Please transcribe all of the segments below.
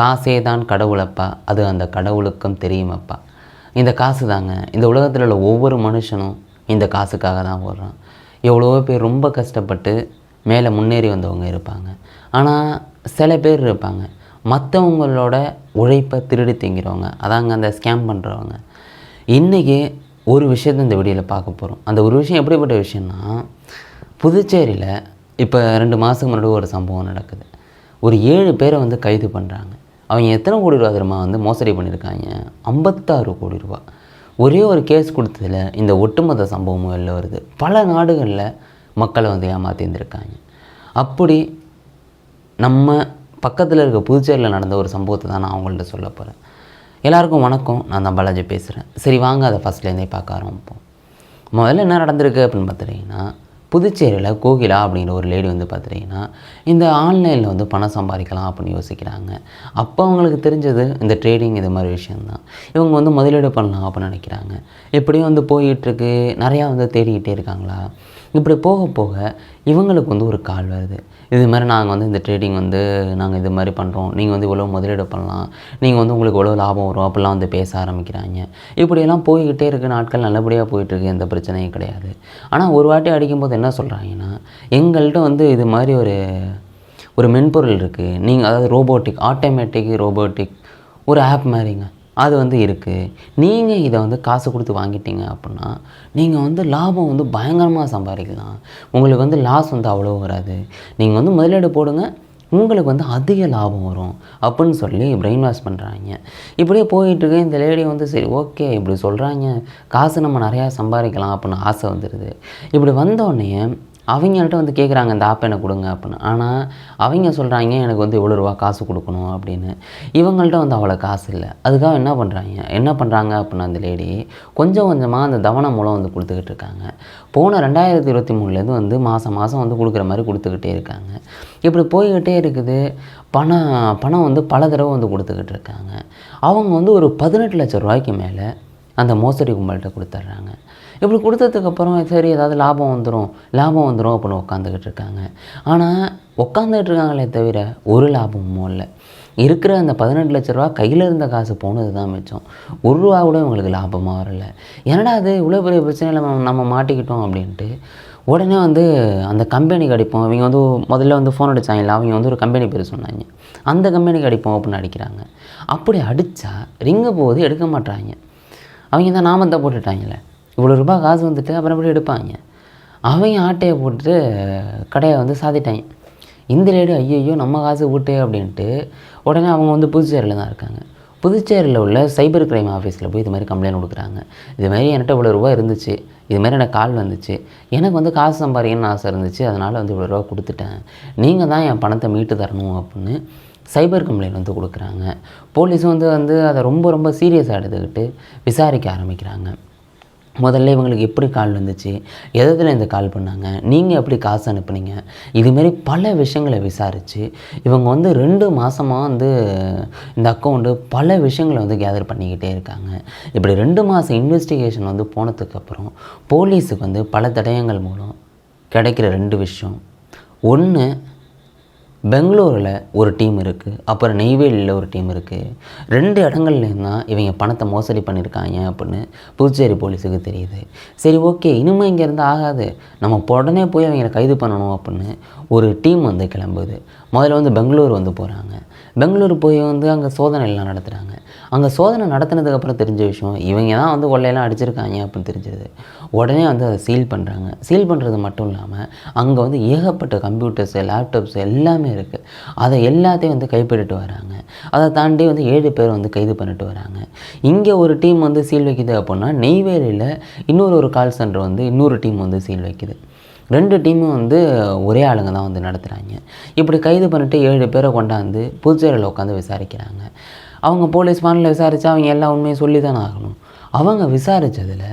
காசே தான் கடவுளப்பா. அது அந்த கடவுளுக்கும் தெரியுமப்பா. இந்த காசு தாங்க இந்த உலகத்தில் உள்ள ஒவ்வொரு மனுஷனும் இந்த காசுக்காக தான் ஓடுறான். எவ்வளவோ பேர் ரொம்ப கஷ்டப்பட்டு மேலே முன்னேறி வந்தவங்க இருப்பாங்க. ஆனால் சில பேர் இருப்பாங்க. மற்றவங்களோட உழைப்பை திருடி திங்கிறவங்க. அதாங்க அந்த ஸ்கேம் பண்ணுறவங்க இன்றைக்கி ஒரு விஷயத்தை இந்த வீடியோவில் பார்க்க போகிறோம் அந்த ஒரு விஷயம் எப்படிப்பட்ட விஷயம்னா புதுச்சேரியில் இப்போ ரெண்டு மாதத்துக்கு முன்னாடி ஒரு சம்பவம் நடக்குது. ஒரு ஏழு பேரை வந்து கைது பண்ணுறாங்க அவங்க எத்தனை கோடி ரூபா தெரியுமா வந்து மோசடி பண்ணியிருக்காங்க? ஐம்பத்தாறு கோடி ரூபா. ஒரே ஒரு கேஸ் கொடுத்ததில் இந்த ஒட்டுமொத்த சம்பவமும் வெளில வருது. பல நாடுகளில் மக்களை வந்து ஏமாத்தி இருந்திருக்காங்க. அப்படி நம்ம பக்கத்தில் இருக்க புதுச்சேரியில் நடந்த ஒரு சம்பவத்தை தான் நான் அவங்கள்ட்ட சொல்ல போகிறேன் எல்லாருக்கும் வணக்கம். நான் தான் பாலாஜி பேசுகிறேன் சரி வாங்க அதை ஃபஸ்ட்லேருந்தே பார்க்க ஆரம்பிப்போம். முதல்ல என்ன நடந்திருக்கு அப்படின்னு பார்த்துட்டிங்கன்னா புதுச்சேரியில் கோகிலா அப்படிங்கிற ஒரு லேடி வந்து பார்த்துட்டிங்கன்னா இந்த ஆன்லைனில் வந்து பணம் சம்பாதிக்கலாம் அப்படின்னு யோசிக்கிறாங்க. அப்போ அவங்களுக்கு தெரிஞ்சது இந்த ட்ரேடிங் இது மாதிரி விஷயந்தான் இவங்க வந்து முதலீடு பண்ணலாம் அப்படின்னு நினைக்கிறாங்க. இப்படியும் வந்து போயிட்டுருக்கு. நிறையா வந்து தேடிக்கிட்டே இருக்காங்களா? இப்படி போக போக இவங்களுக்கு வந்து ஒரு கால் வருது. இது மாதிரி நாங்கள் வந்து இந்த ட்ரேடிங் வந்து நாங்கள் இது மாதிரி பண்ணுறோம் நீங்கள் வந்து இவ்வளோ முதலீடு பண்ணலாம். நீங்கள் வந்து உங்களுக்கு இவ்வளோ லாபம் வரும்? அப்படிலாம் வந்து பேச ஆரம்பிக்கிறாங்க. இப்படியெல்லாம் போய்கிட்டே இருக்க நாட்கள் நல்லபடியாக போயிட்டுருக்கு எந்த பிரச்சனையும் கிடையாது. ஆனால் ஒரு வாட்டி அடிக்கும்போது என்ன சொல்கிறாங்கன்னா எங்கள்கிட்ட வந்து இது மாதிரி ஒரு ஒரு மென்பொருள் இருக்குது நீங்கள் அதாவது ரோபோட்டிக் ஆட்டோமேட்டிக் ரோபோட்டிக் ஒரு ஆப் மாதிரிங்க. அது வந்து இருக்குது நீங்கள் இதை வந்து காசு கொடுத்து வாங்கிட்டீங்க அப்படின்னா நீங்கள் வந்து லாபம் வந்து பயங்கரமாக சம்பாதிக்கலாம். உங்களுக்கு வந்து லாஸ் வந்து அவ்வளோ வராது. நீங்கள் வந்து முதலீடு போடுங்க உங்களுக்கு வந்து அதிக லாபம் வரும் அப்படின்னு சொல்லி பிரெயின் வாஷ் பண்ணுறாங்க இப்படியே போயிட்டுருக்கு இந்த லேடி வந்து சரி ஓகே இப்படி சொல்கிறாங்க காசு நம்ம நிறையா சம்பாதிக்கலாம் அப்படின்னு ஆசை வந்துடுது இப்படி வந்தோடனே அவங்கள்ட்ட வந்து கேட்குறாங்க இந்த ஆப் எனக்கு கொடுங்க அப்படின்னு. ஆனால் அவங்க சொல்கிறாங்க எனக்கு வந்து இவ்வளோ ரூபா காசு கொடுக்கணும் அப்படின்னு. இவங்கள்ட்ட வந்து அவ்வளோ காசு இல்லை. அதுக்காக என்ன பண்ணுறாங்க என்ன பண்ணுறாங்க அப்படின்னா அந்த லேடி கொஞ்சம் கொஞ்சமாக அந்த தவணை மூலம் வந்து கொடுத்துக்கிட்டு இருக்காங்க. போன ரெண்டாயிரத்தி இருபத்தி மூணுலேருந்து வந்து மாதம் மாதம் வந்து கொடுக்குற மாதிரி கொடுத்துக்கிட்டே இருக்காங்க. இப்படி போய்கிட்டே இருக்குது. பணம் பணம் வந்து பல தடவை வந்து கொடுத்துக்கிட்டு இருக்காங்க. அவங்க வந்து ஒரு பதினெட்டு லட்சம் ரூபாய்க்கு மேலே அந்த மோசடி கும்பல்கிட்ட கொடுத்துட்றாங்க. இப்படி கொடுத்ததுக்கப்புறம் சரி ஏதாவது லாபம் வந்துடும் லாபம் வந்துடும் அப்படின்னு உட்காந்துக்கிட்டு இருக்காங்க. ஆனால் உட்காந்துக்கிட்டு இருக்காங்களே தவிர ஒரு லாபமும் இல்லை. இருக்கிற அந்த பதினெட்டு லட்ச ரூபா கையில் இருந்த காசு போனது தான் மிச்சம். ஒரு ரூபா கூட இவங்களுக்கு லாபமாக வரல. என்னடா அது இவ்வளோ பெரிய பிரச்சனையில் நம்ம நம்ம மாட்டிக்கிட்டோம் அப்படின்ட்டு உடனே வந்து அந்த கம்பெனிக்கு அடிப்போம். இவங்க வந்து முதல்ல வந்து ஃபோன் அடித்தாங்களா அவங்க வந்து ஒரு கம்பெனி பேர் சொன்னாங்க. அந்த கம்பெனிக்கு அடிப்போம் அப்படின்னு அடிக்கிறாங்க. அப்படி அடித்தா ரிங்கு போகுது எடுக்க மாட்டாங்க அவங்க தான் நாமத்தை போட்டுட்டாங்களே இவ்வளோ ரூபாய் காசு வந்துட்டு அப்புறம் எப்படி எடுப்பாங்க. அவங்க ஆட்டையை போட்டுட்டு கடையை வந்து சாத்திட்டாங்க இந்த லேடி ஐயோ நம்ம காசு விட்டு அப்படின்ட்டு உடனே அவங்க வந்து புதுச்சேரியில் தான் இருக்காங்க. புதுச்சேரியில் உள்ள சைபர் கிரைம் ஆஃபீஸில் போய் இது மாதிரி கம்ப்ளைண்ட் கொடுக்குறாங்க. இது மாதிரி என்கிட்ட இவ்வளோ ரூபா இருந்துச்சு. இது மாதிரி எனக்கு கால் வந்துச்சு. எனக்கு வந்து காசு சம்பாதிக்கணும்னு ஆசை இருந்துச்சு. அதனால் வந்து இவ்வளோ ரூபா கொடுத்துட்டேன். நீங்கள் தான் என் பணத்தை மீட்டு தரணும் அப்படின்னு சைபர் கம்ப்ளைண்ட் வந்து கொடுக்குறாங்க. போலீஸும் வந்து வந்து அதை ரொம்ப ரொம்ப சீரியஸாக எடுத்துக்கிட்டு விசாரிக்க ஆரம்பிக்கிறாங்க. முதல்ல இவங்களுக்கு எப்படி கால் வந்துச்சு? எதில் இந்த கால் பண்ணாங்க? நீங்கள் எப்படி காசு அனுப்புனீங்க? இதுமாரி பல விஷயங்களை விசாரித்து இவங்க வந்து ரெண்டு மாதமாக வந்து இந்த அக்கௌண்ட்டு பல விஷயங்களை வந்து கேதர் பண்ணிக்கிட்டே இருக்காங்க. இப்படி ரெண்டு மாதம் இன்வெஸ்டிகேஷன் வந்து போனதுக்கப்புறம் போலீஸுக்கு வந்து பல தடயங்கள் மூலம் கிடைக்கிற ரெண்டு விஷயம். ஒன்று பெங்களூரில் ஒரு டீம் இருக்குது அப்புறம் நெய்வேலியில் ஒரு டீம் இருக்குது ரெண்டு இடங்கள்லேயும் தான் இவங்க பணத்தை மோசடி பண்ணியிருக்காங்க அப்படின்னு புதுச்சேரி போலீஸுக்கு தெரியுது. சரி ஓகே இனிமேல் இங்கேருந்து ஆகாது. நம்ம உடனே போய் அவங்களை கைது பண்ணணும் அப்படின்னு ஒரு டீம் வந்து கிளம்புது. முதல்ல வந்து பெங்களூர் வந்து போகிறாங்க பெங்களூர் போய் வந்து அங்கே சோதனை எல்லாம் நடத்துகிறாங்க அங்கே சோதனை நடத்தினதுக்கப்புறம் தெரிஞ்ச விஷயம் இவங்க தான் வந்து கொள்ளையெல்லாம் அடிச்சிருக்காங்க அப்படின்னு தெரிஞ்சது உடனே வந்து அதை சீல் பண்ணுறாங்க சீல் பண்ணுறது மட்டும் இல்லாமல் அங்கே வந்து ஏகப்பட்ட கம்ப்யூட்டர்ஸு லேப்டாப்ஸ் எல்லாமே இருக்குது அதை எல்லாத்தையும் வந்து கைப்பற்றிட்டு வராங்க. அதை தாண்டி வந்து ஏழு பேர் வந்து கைது பண்ணிட்டு வராங்க. இங்கே ஒரு டீம் வந்து சீல் வைக்குது அப்படின்னா நெய்வேலியில் இன்னொரு ஒரு கால் சென்டர் வந்து இன்னொரு டீம் வந்து சீல் வைக்குது. ரெண்டு டீமும் வந்து ஒரே ஆளுங்க தான் வந்து நடத்துகிறாங்க இப்படி கைது பண்ணிட்டு ஏழு பேரை கொண்டாந்து புதுச்சேரியில் உட்காந்து விசாரிக்கிறாங்க. அவங்க போலீஸ் மாநில விசாரித்தா அவங்க எல்லா உண்மையும் சொல்லி தானே ஆகணும். அவங்க விசாரித்ததில்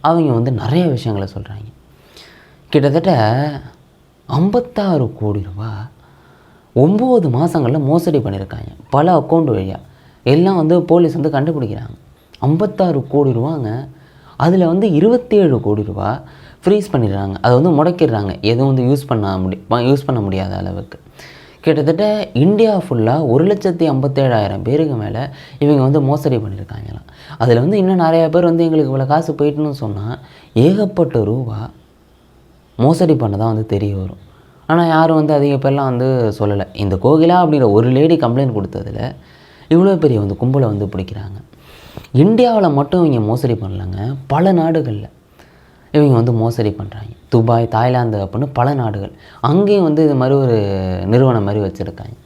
அவங்க வந்து நிறைய விஷயங்களை சொல்கிறாங்க கிட்டத்தட்ட ஐம்பத்தாறு கோடி ரூபா ஒம்பது மாதங்களில் மோசடி பண்ணியிருக்காங்க பல அக்கௌண்ட் வழியாக எல்லாம் வந்து போலீஸ் வந்து கண்டுபிடிக்கிறாங்க. ஐம்பத்தாறு கோடி ரூபாங்க. அதில் வந்து இருபத்தேழு கோடி ரூபா ஃப்ரீஸ் பண்ணிடுறாங்க. அதை வந்து முடக்கிடுறாங்க. எதுவும் வந்து யூஸ் பண்ண முடி யூஸ் பண்ண முடியாத அளவுக்கு. கிட்டத்தட்ட இந்தியா ஃபுல்லாக ஒரு லட்சத்தி ஐம்பத்தேழாயிரம் பேருக்கு மேலே இவங்க வந்து மோசடி பண்ணியிருக்காங்களாம் அதில் வந்து இன்னும் நிறையா பேர் வந்து எங்களுக்கு இவ்வளோ காசு போயிட்டுன்னு சொன்னால் ஏகப்பட்ட ரூபா மோசடி பண்ணதான் வந்து தெரிய வரும். ஆனால் யாரும் வந்து அதிக பேர்லாம் வந்து சொல்லலை. இந்த கோகிலா அப்படிங்கிற ஒரு லேடி கம்ப்ளைண்ட் கொடுத்ததில் இவ்வளோ பெரிய வந்து கும்பலை வந்து பிடிக்கிறாங்க. இந்தியாவில் மட்டும் இவங்க மோசடி பண்ணலங்க. பல நாடுகளில். இவங்க வந்து மோசடி பண்ணுறாங்க துபாய் தாய்லாந்து அப்படின்னு பல நாடுகள். அங்கேயும் வந்து இது மாதிரி ஒரு நிறுவனம் மாதிரி வச்சுருக்காங்க.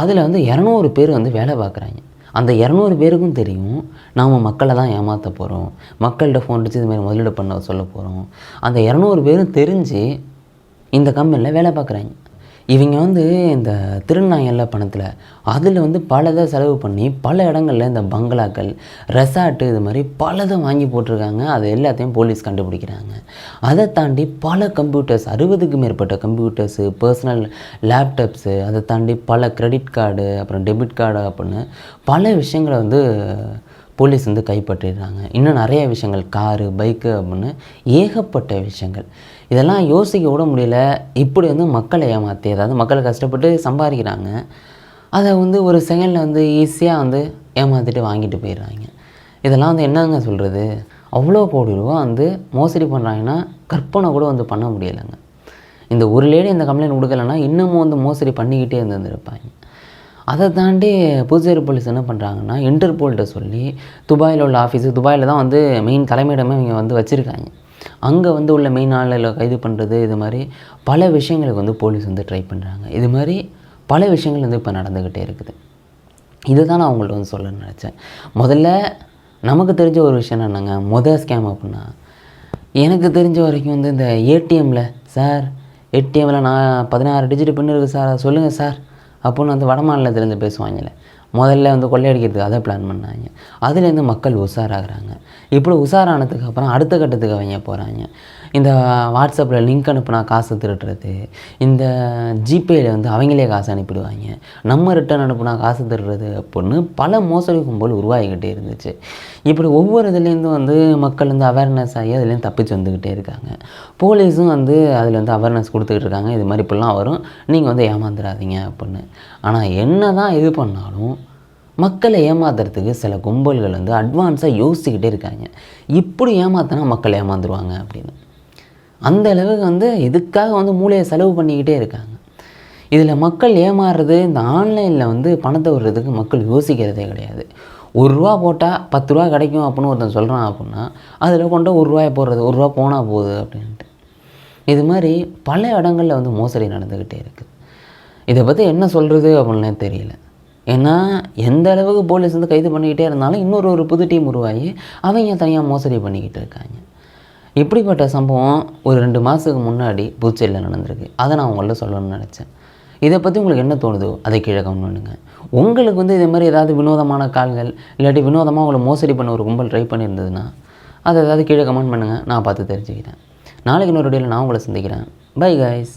அதில் வந்து இரநூறு பேர் வந்து வேலை பார்க்குறாங்க. அந்த இரநூறு பேருக்கும் தெரியும் நாம் மக்களை தான் ஏமாற்ற போகிறோம் மக்கள்கிட்ட ஃபோன் அடித்து இது மாதிரி முதலீடு பண்ண சொல்ல போகிறோம் அந்த இரநூறு பேரும் தெரிஞ்சு இந்த கம்பெனியில் வேலை பார்க்குறாங்க. இவங்க வந்து இந்த திருநாயல்ல பணத்தில் அதில் வந்து பலதை செலவு பண்ணி பல இடங்களில் இந்த பங்களாக்கள் ரெசார்ட்டு இது மாதிரி பலதை வாங்கி போட்டிருக்காங்க. அது எல்லாத்தையும் போலீஸ் கண்டுபிடிக்கிறாங்க. அதை தாண்டி பல கம்ப்யூட்டர்ஸ் அறுபதுக்கு மேற்பட்ட கம்ப்யூட்டர்ஸு பர்சனல் லேப்டாப்ஸு அதை தாண்டி பல கிரெடிட் கார்டு அப்புறம் டெபிட் கார்டு அப்படின்னு பல விஷயங்களை வந்து போலீஸ் வந்து கைப்பற்றிடுறாங்க. இன்னும் நிறைய விஷயங்கள் காரு பைக்கு அப்படின்னு ஏகப்பட்ட விஷயங்கள். இதெல்லாம் யோசிக்க கூட முடியல. இப்படி வந்து மக்களை ஏமாற்றி அதாவது மக்களை கஷ்டப்பட்டு சம்பாதிக்கிறாங்க. அதை வந்து ஒரு செகண்டில் வந்து ஈஸியாக வந்து ஏமாற்றிட்டு வாங்கிட்டு போயிடுறாங்க. இதெல்லாம் வந்து என்னங்க சொல்கிறது அவ்வளோ கோடி ரூபா வந்து மோசடி பண்ணுறாங்கன்னா கற்பனை கூட வந்து பண்ண முடியலைங்க. இந்த ஒரு லேடி இந்த கம்ப்ளைண்ட் கொடுக்கலன்னா இன்னமும் வந்து மோசடி பண்ணிக்கிட்டே இருந்திருப்பாங்க. அதை தாண்டி புதுச்சேரி போலீஸ் என்ன பண்ணுறாங்கன்னா இன்டர்போல்கிட்ட சொல்லி துபாயில் உள்ள ஆஃபீஸு துபாயில் தான் வந்து மெயின் தலைமையிடமே இவங்க வந்து வச்சுருக்காங்க. அங்கே வந்து உள்ள மெயின் ஆளில் கைது பண்ணுறது இது மாதிரி பல விஷயங்களுக்கு வந்து போலீஸ் வந்து ட்ரை பண்ணுறாங்க இது மாதிரி பல விஷயங்கள் வந்து இப்போ நடந்துக்கிட்டே இருக்குது. இதுதான் நான் அவங்கள்ட்ட வந்து சொல்ல நினச்சேன். முதல்ல நமக்கு தெரிஞ்ச ஒரு விஷயம் என்னங்க மொதல் ஸ்கேம் அப்படின்னா எனக்கு தெரிஞ்ச வரைக்கும் வந்து இந்த ஏடிஎம்மில் சார் ஏடிஎம்மில் நான் பதினாறு டிஜிட் பின் இருக்குது சார். அதை சொல்லுங்கள் சார். அப்போன்னு வந்து வட மாநிலத்துலேருந்து பேசுவாங்கல்ல. முதல்ல வந்து கொள்ளையடிக்கிறதுக்கு அதை பிளான் பண்ணாங்க. அதுலேருந்து மக்கள் உஷாராகிறாங்க. இப்படி உஷாரானதுக்கு அப்புறம் அடுத்த கட்டத்துக்கு அவங்க போகிறாங்க இந்த வாட்ஸ்அப்பில் லிங்க் அனுப்புனா காசு திருடுறது. இந்த ஜிபேயில் வந்து அவங்களே காசு அனுப்பிடுவாங்க. நம்ம ரிட்டர்ன் அனுப்புனா காசு திருடுறது அப்படின்னு பல மோசடி கும்பல் உருவாகிக்கிட்டே இருந்துச்சு. இப்படி ஒவ்வொரு இதுலேருந்து வந்து மக்கள் வந்து அவேர்னஸ் ஆகி அதுலேருந்து தப்பிச்சு வந்துக்கிட்டே இருக்காங்க. போலீஸும் வந்து அதில் வந்து அவேர்னஸ் கொடுத்துக்கிட்டு இருக்காங்க. இது மாதிரி இப்படிலாம் வரும். நீங்கள் வந்து ஏமாந்துடாதீங்க அப்படின்னு. ஆனால் என்ன தான் இது பண்ணாலும் மக்களை ஏமாத்துறதுக்கு சில கும்பல்கள் வந்து அட்வான்ஸாக யோசிச்சுக்கிட்டே இருக்காங்க. இப்படி ஏமாத்தினா மக்கள் ஏமாந்துருவாங்க அப்படின்னு. அந்த அளவுக்கு வந்து இதுக்காக வந்து மூளையை செலவு பண்ணிக்கிட்டே இருக்காங்க. இதில் மக்கள் ஏமாறுறது இந்த ஆன்லைனில் வந்து பணத்தை விடுறதுக்கு மக்கள் யோசிக்கிறதே கிடையாது. ஒரு ரூபா போட்டால் பத்து ரூபா கிடைக்கும் அப்படின்னு ஒருத்தன் சொல்கிறான் அப்படின்னா அதில் கொண்டு ஒரு ரூபாயை போடுறது ஒரு ரூபா போனால் போகுது அப்படின்ட்டு. இது மாதிரி பல இடங்களில் வந்து மோசடி நடந்துக்கிட்டே இருக்குது இதை பற்றி என்ன சொல்கிறது அப்படின்னே தெரியல. ஏன்னா எந்த அளவுக்கு போலீஸ் வந்து கைது பண்ணிக்கிட்டே இருந்தாலும் இன்னொரு ஒரு புது டீம் உருவாகி அவங்க தனியாக மோசடி பண்ணிக்கிட்டு இருக்காங்க. இப்படிப்பட்ட சம்பவம் ஒரு ரெண்டு மாதத்துக்கு முன்னாடி புதுச்சேரியில் நடந்திருக்கு. அதை நான் உங்கள்ட்ட சொல்லணும்னு நினச்சேன். இதை பற்றி உங்களுக்கு என்ன தோணுதோ? அதை கீழே கமெண்ட் உங்களுக்கு வந்து இதே மாதிரி ஏதாவது வினோதமான கால்கள் இல்லாட்டி வினோதமாக உங்களை மோசடி பண்ண ஒரு கும்பல் ட்ரை பண்ணியிருந்ததுன்னா அதை ஏதாவது கீழே கமெண்ட் பண்ணுங்கள் நான் பார்த்து தெரிஞ்சுக்கிறேன். நாளைக்கு இன்னொரு வீடியோவில் நான் உங்களை சந்திக்கிறேன். By guys